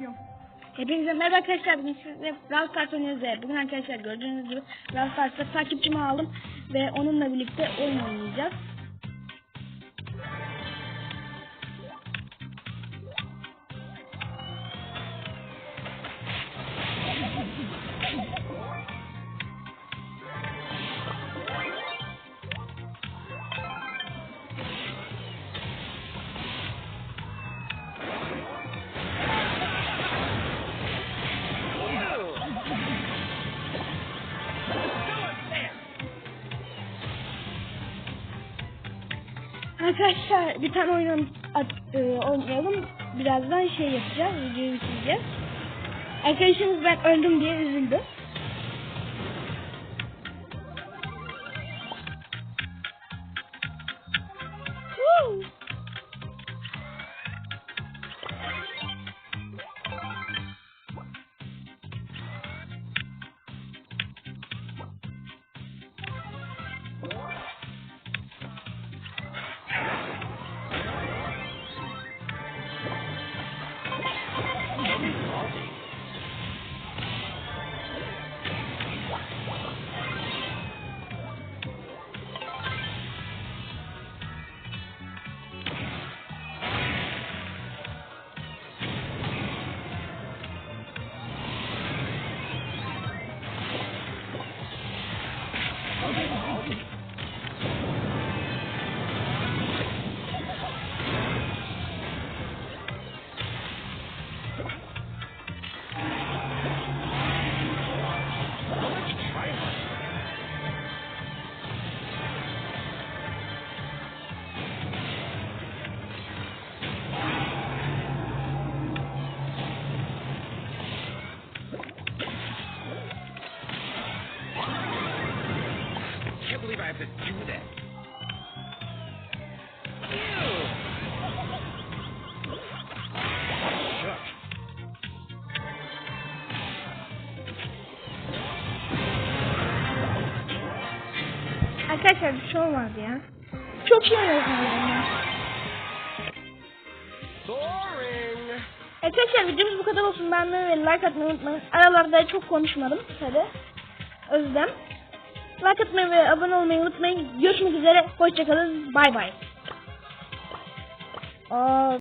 biliyorum. Hepinize merhaba arkadaşlar. Bugün sizle Brawl Stars bugün arkadaşlar gördüğünüz gibi Brawl Stars'ta takipçimi aldım ve onunla birlikte oyun oynayacağız. Arkadaşlar bir tane oyun e, oynayalım. Birazdan şey yapacağız. Videoyu bitireceğiz. Arkadaşımız ben öldüm diye üzüldü. Thank you. Have to do that. Arkadaşlar bir şey olmaz ya. Çok iyi oynuyoruz. Boring. Arkadaşlar videomuz bu kadar olsun. Beğenmeyi ve like atmayı unutmayın. Aralarda çok konuşmadım tabi. Özlem. Like atmayı ve abone olmayı unutmayın. Görüşmek üzere. Hoşçakalın. Bay bay. Aa,